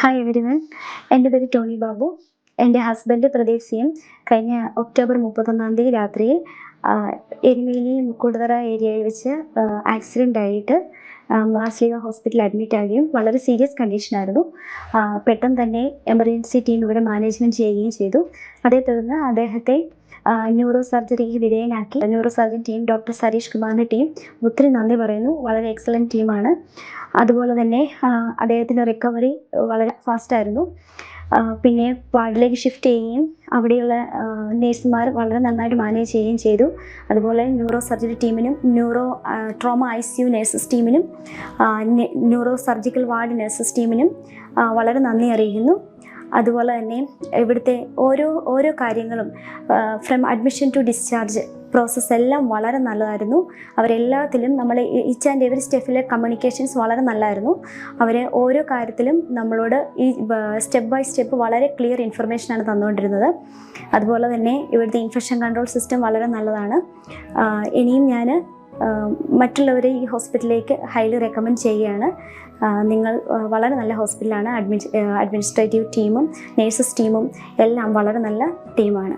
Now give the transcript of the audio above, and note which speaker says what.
Speaker 1: Hi everyone എന്റെ പേര് Tony Babu. എന്റെ ഹസ്ബൻഡ് പ്രദീപ് സിയും കഴിഞ്ഞ ഒക്ടോബർ മുപ്പത്തൊന്നാം തീയതി രാത്രിയിൽ എരുമേലി മുക്കുടുതറ ഏരിയയിൽ വെച്ച് ആക്സിഡന്റ് ആയിട്ട് മാസ്ലിക ഹോസ്പിറ്റലിൽ അഡ്മിറ്റ് ആവുകയും വളരെ സീരിയസ് കണ്ടീഷനായിരുന്നു പെട്ടെന്ന് തന്നെ എമർജൻസി ടീം ഇവിടെ മാനേജ്മെന്റ് ചെയ്യുകയും ചെയ്തു. അതേ തുടർന്ന് അദ്ദേഹത്തെ ന്യൂറോ സർജറിക്ക് വിധേയനാക്കി. Neuro surgeon team doctor Sarish കുമാറിന്റെ ടീം ഒത്തിരി നന്ദി പറയുന്നു. വളരെ എക്സലന്റ് ടീമാണ് അതുപോലെ തന്നെ അദ്ദേഹത്തിന്റെ റിക്കവറി വളരെ ഫാസ്റ്റായിരുന്നു പിന്നെ വാർഡിലേക്ക് ഷിഫ്റ്റ് ചെയ്യുകയും അവിടെയുള്ള നേഴ്സുമാർ വളരെ നന്നായിട്ട് മാനേജ് ചെയ്യുകയും ചെയ്തു. അതുപോലെ ന്യൂറോ സർജറി ടീമിനും neuro trauma I C U nurses ടീമിനും ന്യൂറോ സർജിക്കൽ വാർഡ് നേഴ്സസ് ടീമിനും വളരെ നന്ദി അറിയിക്കുന്നു. അതുപോലെ തന്നെ ഇവിടുത്തെ ഓരോ ഓരോ കാര്യങ്ങളും from admission to discharge process എല്ലാം വളരെ നല്ലതായിരുന്നു. അവരെല്ലാത്തിലും നമ്മൾ ഈച്ച് ആൻഡ് എവറി സ്റ്റെപ്പിലെ കമ്മ്യൂണിക്കേഷൻസ് വളരെ നല്ലതായിരുന്നു അവർ ഓരോ കാര്യത്തിലും നമ്മളോട് ഈ സ്റ്റെപ്പ് ബൈ സ്റ്റെപ്പ് വളരെ ക്ലിയർ ഇൻഫർമേഷനാണ് തന്നുകൊണ്ടിരുന്നത്. അതുപോലെ തന്നെ ഇവിടുത്തെ ഇൻഫെക്ഷൻ കൺട്രോൾ സിസ്റ്റം വളരെ നല്ലതാണ്. ഇനിയും ഞാൻ മറ്റുള്ളവരെ ഈ ഹോസ്പിറ്റലിലേക്ക് ഹൈലി റെക്കമെൻഡ് ചെയ്യുകയാണ്. നിങ്ങൾ വളരെ നല്ല ഹോസ്പിറ്റലാണ് അഡ്മിൻ അഡ്മിനിസ്ട്രേറ്റീവ് ടീമും നേഴ്സസ് ടീമും എല്ലാം വളരെ നല്ല ടീമാണ്